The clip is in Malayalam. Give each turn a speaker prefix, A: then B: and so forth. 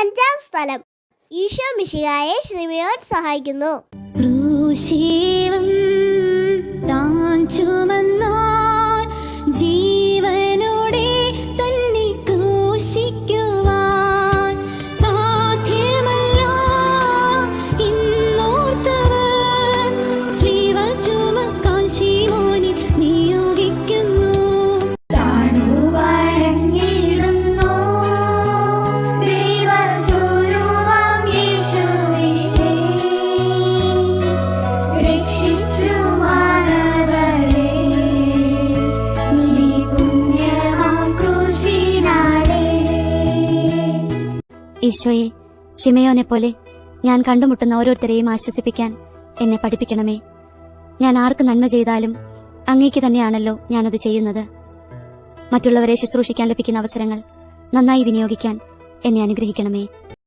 A: അഞ്ചാം സ്ഥലം. ഈശോ മിഷികായെ ശ്രീമയോൻ സഹായിക്കുന്നു.
B: താൻ ചുമന്നാൻ
C: ഈശോയെ ചിമയോനെ പോലെ ഞാൻ കണ്ടുമുട്ടുന്ന ഓരോരുത്തരെയും ആശ്വസിപ്പിക്കാൻ എന്നെ പഠിപ്പിക്കണമേ. ഞാൻ ആർക്ക് നന്മ ചെയ്താലും അങ്ങേക്ക് തന്നെയാണല്ലോ ഞാനത് ചെയ്യുന്നത്. മറ്റുള്ളവരെ ശുശ്രൂഷിക്കാൻ ലഭിക്കുന്ന അവസരങ്ങൾ നന്നായി വിനിയോഗിക്കാൻ എന്നെ അനുഗ്രഹിക്കണമേ.